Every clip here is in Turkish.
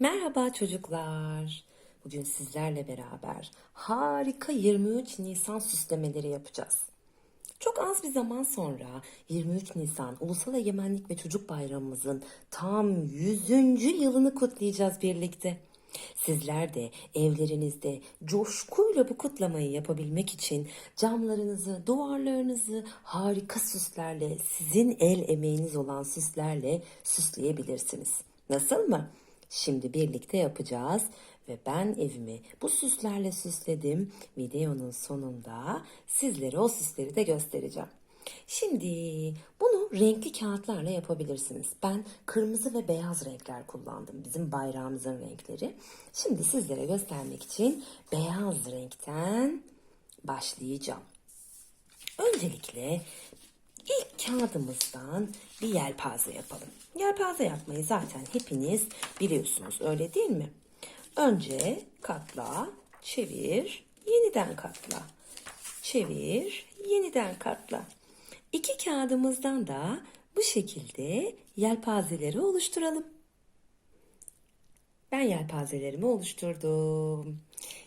Merhaba çocuklar. Bugün sizlerle beraber harika 23 Nisan süslemeleri yapacağız. Çok az bir zaman sonra 23 Nisan Ulusal Egemenlik ve Çocuk Bayramımızın tam 100. yılını kutlayacağız birlikte. Sizler de evlerinizde coşkuyla bu kutlamayı yapabilmek için camlarınızı, duvarlarınızı harika süslerle, sizin el emeğiniz olan süslerle süsleyebilirsiniz. Nasıl mı? Şimdi birlikte yapacağız ve ben evimi bu süslerle süsledim. Videonun sonunda sizlere o süsleri de göstereceğim. Şimdi bunu renkli kağıtlarla yapabilirsiniz. Ben kırmızı ve beyaz renkler kullandım. Bizim bayrağımızın renkleri. Şimdi sizlere göstermek için beyaz renkten başlayacağım. Öncelikle kağıdımızdan bir yelpaze yapalım. Yelpaze yapmayı zaten hepiniz biliyorsunuz öyle değil mi? Önce katla, çevir, yeniden katla. Çevir, yeniden katla. İki kağıdımızdan da bu şekilde yelpazeleri oluşturalım. Ben yelpazelerimi oluşturdum.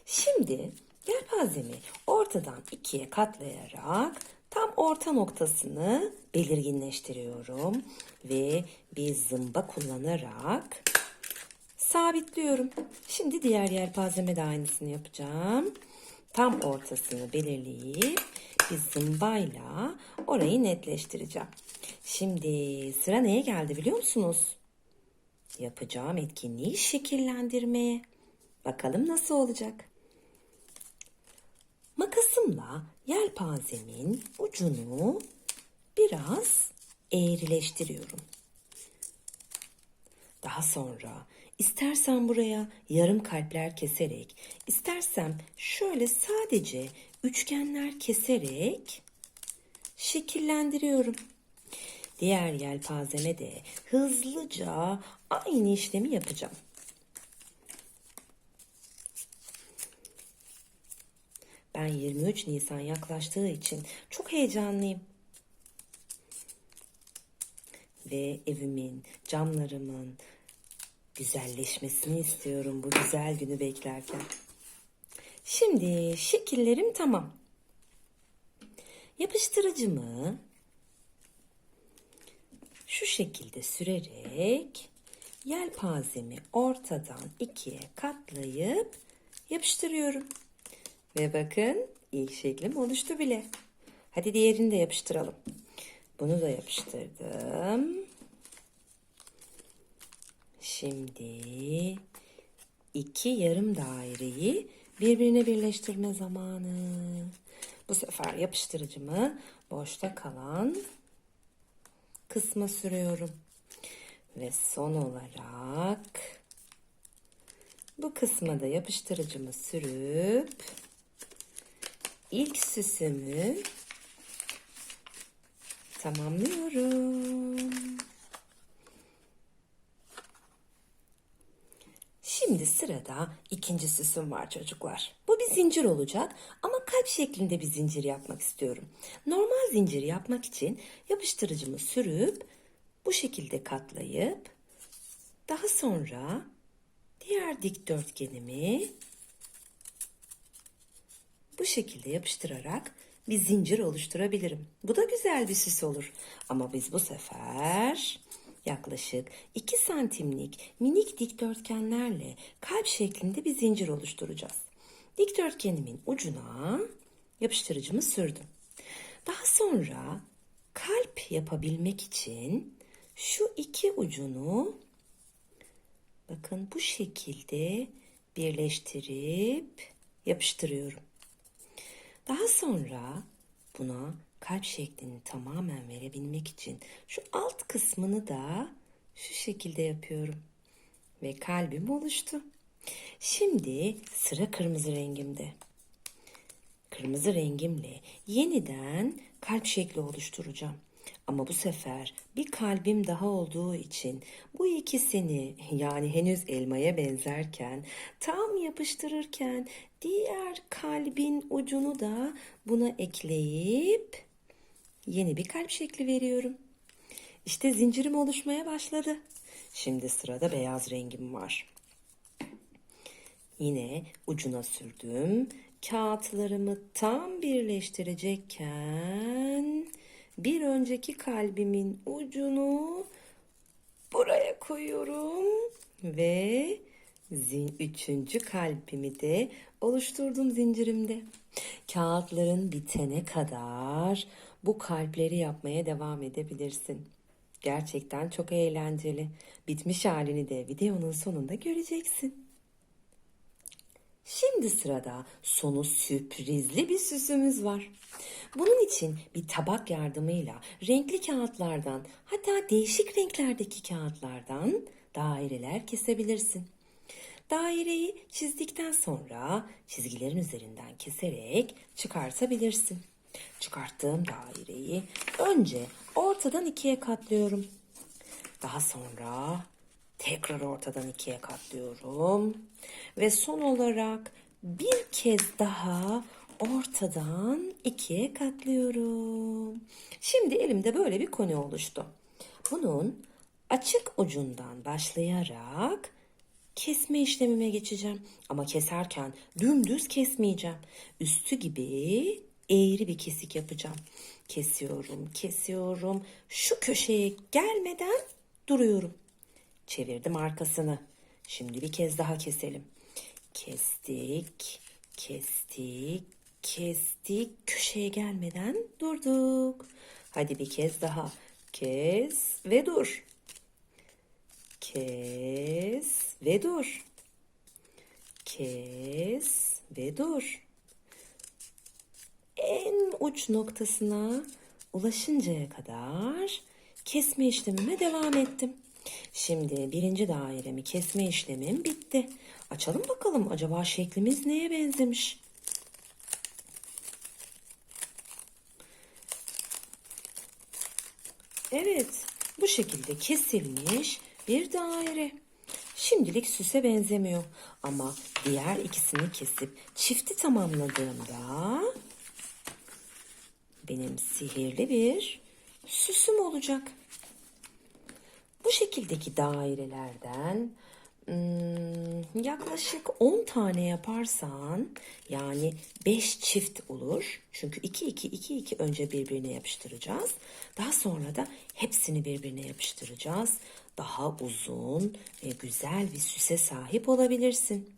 Şimdi yelpazemi ortadan ikiye katlayarak tam orta noktasını belirginleştiriyorum ve bir zımba kullanarak sabitliyorum. Şimdi diğer yelpazeme de aynısını yapacağım. Tam ortasını belirleyip bir zımbayla orayı netleştireceğim. Şimdi sıra neye geldi biliyor musunuz? Yapacağım etkinliği şekillendirmeye. Bakalım nasıl olacak? Makasımla yelpazemin ucunu biraz eğrileştiriyorum. Daha sonra istersen buraya yarım kalpler keserek, istersem şöyle sadece üçgenler keserek şekillendiriyorum. Diğer yelpazeme de hızlıca aynı işlemi yapacağım. Ben 23 Nisan yaklaştığı için çok heyecanlıyım. Ve evimin, camlarımın güzelleşmesini istiyorum bu güzel günü beklerken. Şimdi şekillerim tamam. Yapıştırıcımı şu şekilde sürerek yelpazemi ortadan ikiye katlayıp yapıştırıyorum. Ve bakın ilk şeklim oluştu bile. Hadi diğerini de yapıştıralım. Bunu da yapıştırdım. Şimdi iki yarım daireyi birbirine birleştirme zamanı. Bu sefer yapıştırıcımı boşta kalan kısma sürüyorum. Ve son olarak bu kısma da yapıştırıcımı sürüp ilk süsümü tamamlıyorum. Şimdi sırada ikinci süsüm var çocuklar. Bu bir zincir olacak ama kalp şeklinde bir zincir yapmak istiyorum. Normal zincir yapmak için yapıştırıcımı sürüp bu şekilde katlayıp daha sonra diğer dikdörtgenimi bu şekilde yapıştırarak bir zincir oluşturabilirim. Bu da güzel bir süs olur. Ama biz bu sefer yaklaşık 2 santimlik minik dikdörtgenlerle kalp şeklinde bir zincir oluşturacağız. Dikdörtgenimin ucuna yapıştırıcımı sürdüm. Daha sonra kalp yapabilmek için şu iki ucunu bakın bu şekilde birleştirip yapıştırıyorum. Daha sonra buna kalp şeklini tamamen verebilmek için şu alt kısmını da şu şekilde yapıyorum. Ve kalbim oluştu. Şimdi sıra kırmızı rengimde. Kırmızı rengimle yeniden kalp şekli oluşturacağım. Ama bu sefer bir kalbim daha olduğu için bu ikisini yani henüz elmaya benzerken tam yapıştırırken diğer kalbin ucunu da buna ekleyip yeni bir kalp şekli veriyorum. İşte zincirim oluşmaya başladı. Şimdi sırada beyaz rengim var. Yine ucuna sürdüm. Kağıtlarımı tam birleştirecekken bir önceki kalbimin ucunu buraya koyuyorum ve üçüncü kalbimi de oluşturdum zincirimde. Kağıtların bitene kadar bu kalpleri yapmaya devam edebilirsin. Gerçekten çok eğlenceli. Bitmiş halini de videonun sonunda göreceksin. Şimdi sırada sonu sürprizli bir süsümüz var. Bunun için bir tabak yardımıyla renkli kağıtlardan hatta değişik renklerdeki kağıtlardan daireler kesebilirsin. Daireyi çizdikten sonra çizgilerin üzerinden keserek çıkartabilirsin. Çıkarttığım daireyi önce ortadan ikiye katlıyorum. Daha sonra tekrar ortadan ikiye katlıyorum. Ve son olarak bir kez daha ortadan ikiye katlıyorum. Şimdi elimde böyle bir koni oluştu. Bunun açık ucundan başlayarak kesme işlemime geçeceğim. Ama keserken dümdüz kesmeyeceğim. Üstü gibi eğri bir kesik yapacağım. Kesiyorum, kesiyorum. Şu köşeye gelmeden duruyorum. Çevirdim arkasını. Şimdi bir kez daha keselim. Kestik, kestik, kestik. Köşeye gelmeden durduk. Hadi bir kez daha. Kes ve dur. Kes ve dur. Kes ve dur. En uç noktasına ulaşıncaya kadar kesme işlemime devam ettim. Şimdi birinci dairemi kesme işlemim bitti. Açalım bakalım acaba şeklimiz neye benzemiş? Evet, bu şekilde kesilmiş bir daire. Şimdilik süse benzemiyor ama diğer ikisini kesip çifti tamamladığımda benim sihirli bir süsüm olacak. Bu şekildeki dairelerden hmm, yaklaşık 10 tane yaparsan yani 5 çift olur. Çünkü 2 2 2 2 önce birbirine yapıştıracağız. Daha sonra da hepsini birbirine yapıştıracağız. Daha uzun ve güzel bir süse sahip olabilirsin.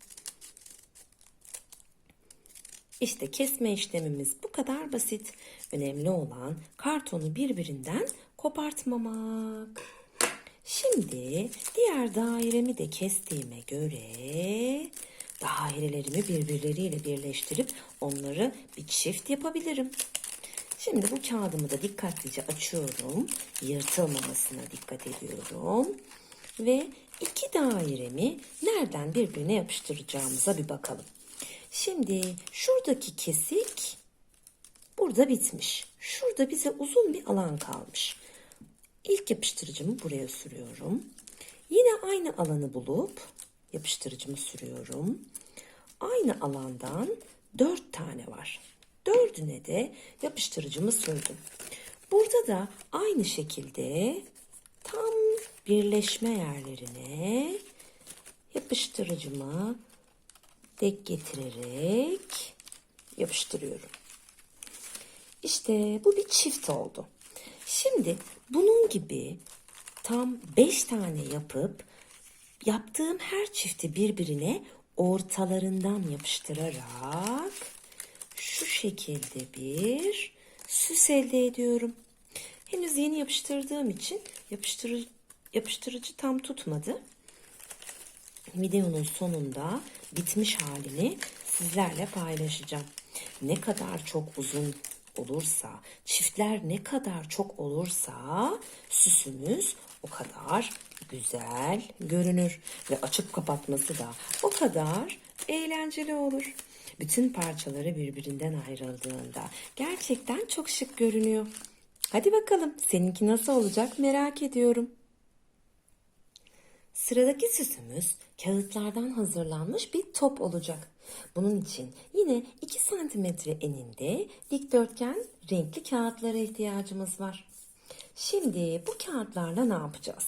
İşte kesme işlemimiz bu kadar basit. Önemli olan kartonu birbirinden kopartmamak. Şimdi diğer dairemi de kestiğime göre dairelerimi birbirleriyle birleştirip onları bir çift yapabilirim. Şimdi bu kağıdımı da dikkatlice açıyorum. Yırtılmamasına dikkat ediyorum. Ve iki dairemi nereden birbirine yapıştıracağımıza bir bakalım. Şimdi şuradaki kesik burada bitmiş. Şurada bize uzun bir alan kalmış. İlk yapıştırıcımı buraya sürüyorum. Yine aynı alanı bulup yapıştırıcımı sürüyorum. Aynı alandan dört tane var. Dördüne de yapıştırıcımı sürdüm. Burada da aynı şekilde tam birleşme yerlerine yapıştırıcımı denk getirerek yapıştırıyorum. İşte bu bir çift oldu. Şimdi bunun gibi tam 5 tane yapıp yaptığım her çifti birbirine ortalarından yapıştırarak şu şekilde bir süs elde ediyorum. Henüz yeni yapıştırdığım için yapıştırıcı, yapıştırıcı tam tutmadı. Videonun sonunda bitmiş halini sizlerle paylaşacağım. Ne kadar çok uzun olursa, çiftler ne kadar çok olursa süsümüz o kadar güzel görünür ve açıp kapatması da o kadar eğlenceli olur. Bütün parçaları birbirinden ayrıldığında gerçekten çok şık görünüyor. Hadi bakalım seninki nasıl olacak merak ediyorum. Sıradaki süsümüz kağıtlardan hazırlanmış bir top olacak. Bunun için yine 2 santimetre eninde dikdörtgen renkli kağıtlara ihtiyacımız var. Şimdi bu kağıtlarla ne yapacağız?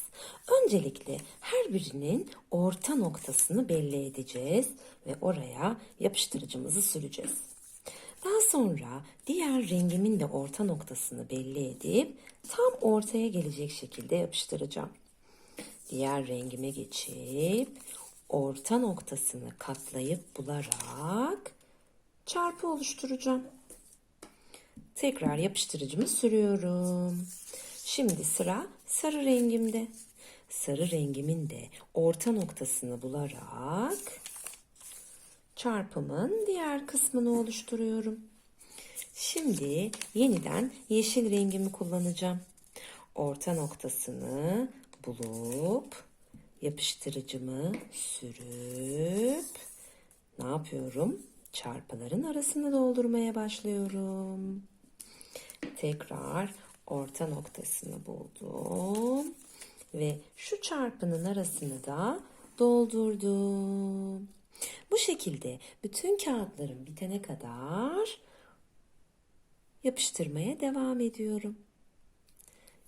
Öncelikle her birinin orta noktasını belli edeceğiz ve oraya yapıştırıcımızı süreceğiz. Daha sonra diğer rengimin de orta noktasını belli edip tam ortaya gelecek şekilde yapıştıracağım. Diğer rengime geçip orta noktasını katlayıp bularak çarpı oluşturacağım. Tekrar yapıştırıcımı sürüyorum. Şimdi sıra sarı rengimde. Sarı rengimin de orta noktasını bularak çarpımın diğer kısmını oluşturuyorum. Şimdi yeniden yeşil rengimi kullanacağım. Orta noktasını bulup yapıştırıcımı sürüp ne yapıyorum? Çarpıların arasını doldurmaya başlıyorum. Tekrar orta noktasını buldum ve şu çarpının arasını da doldurdum. Bu şekilde bütün kağıtlarım bitene kadar yapıştırmaya devam ediyorum.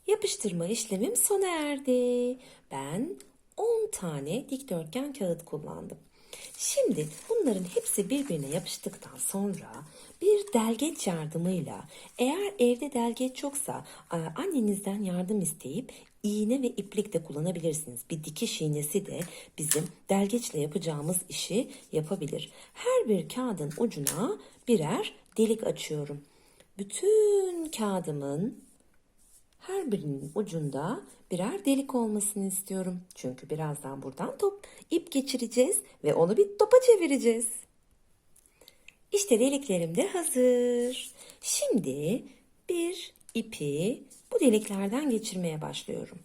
Yapıştırma işlemim sona erdi. Ben 10 tane dikdörtgen kağıt kullandım. Şimdi bunların hepsi birbirine yapıştıktan sonra bir delgeç yardımıyla eğer evde delgeç yoksa e, annenizden yardım isteyip iğne ve iplik de kullanabilirsiniz. Bir dikiş iğnesi de bizim delgeçle yapacağımız işi yapabilir. Her bir kağıdın ucuna birer delik açıyorum. Bütün kağıdımın her birinin ucunda birer delik olmasını istiyorum. Çünkü birazdan buradan top ip geçireceğiz ve onu bir topa çevireceğiz. İşte deliklerim de hazır. Şimdi bir ipi bu deliklerden geçirmeye başlıyorum.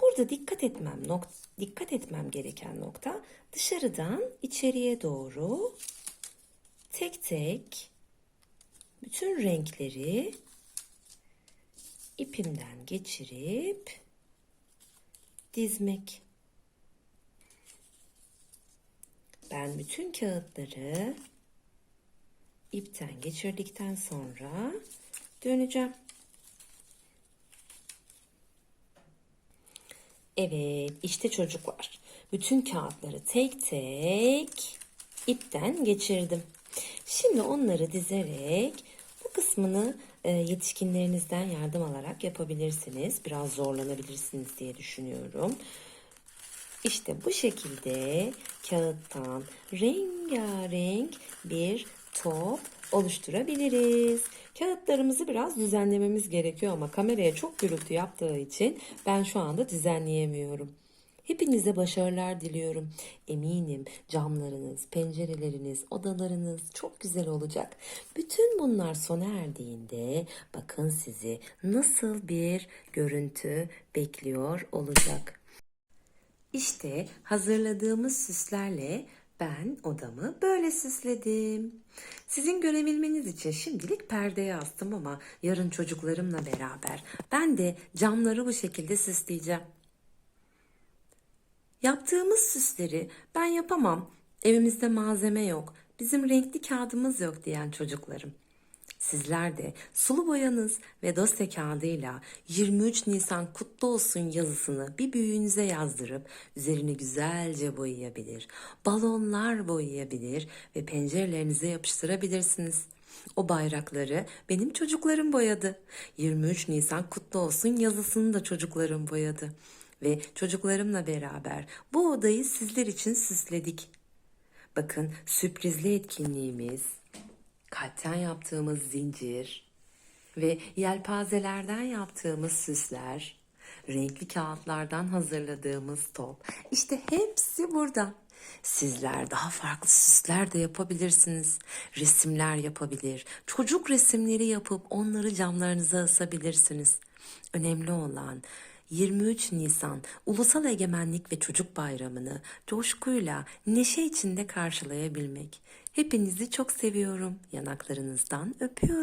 Burada dikkat etmem nok dikkat etmem gereken nokta dışarıdan içeriye doğru tek tek bütün renkleri ipimden geçirip dizmek. Ben bütün kağıtları ipten geçirdikten sonra döneceğim. Evet, işte çocuklar. Bütün kağıtları tek tek ipten geçirdim. Şimdi onları dizerek bu kısmını yetişkinlerinizden yardım alarak yapabilirsiniz. Biraz zorlanabilirsiniz diye düşünüyorum. İşte bu şekilde kağıttan rengarenk bir top oluşturabiliriz. Kağıtlarımızı biraz düzenlememiz gerekiyor ama kameraya çok gürültü yaptığı için ben şu anda düzenleyemiyorum. Hepinize başarılar diliyorum. Eminim camlarınız, pencereleriniz, odalarınız çok güzel olacak. Bütün bunlar sona erdiğinde bakın sizi nasıl bir görüntü bekliyor olacak. İşte hazırladığımız süslerle ben odamı böyle süsledim. Sizin görebilmeniz için şimdilik perdeye astım ama yarın çocuklarımla beraber ben de camları bu şekilde süsleyeceğim. Yaptığımız süsleri ben yapamam. Evimizde malzeme yok. Bizim renkli kağıdımız yok diyen çocuklarım. Sizler de sulu boyanız ve dosya kağıdıyla 23 Nisan kutlu olsun yazısını bir büyüğünüze yazdırıp üzerini güzelce boyayabilir. Balonlar boyayabilir ve pencerelerinize yapıştırabilirsiniz. O bayrakları benim çocuklarım boyadı. 23 Nisan kutlu olsun yazısını da çocuklarım boyadı. Ve çocuklarımla beraber bu odayı sizler için süsledik. Bakın sürprizli etkinliğimiz, kalpten yaptığımız zincir ve yelpazelerden yaptığımız süsler, renkli kağıtlardan hazırladığımız top. İşte hepsi burada. Sizler daha farklı süsler de yapabilirsiniz. Resimler yapabilir. Çocuk resimleri yapıp onları camlarınıza asabilirsiniz. Önemli olan 23 Nisan Ulusal Egemenlik ve Çocuk Bayramı'nı coşkuyla, neşe içinde karşılayabilmek. Hepinizi çok seviyorum. Yanaklarınızdan öpüyorum.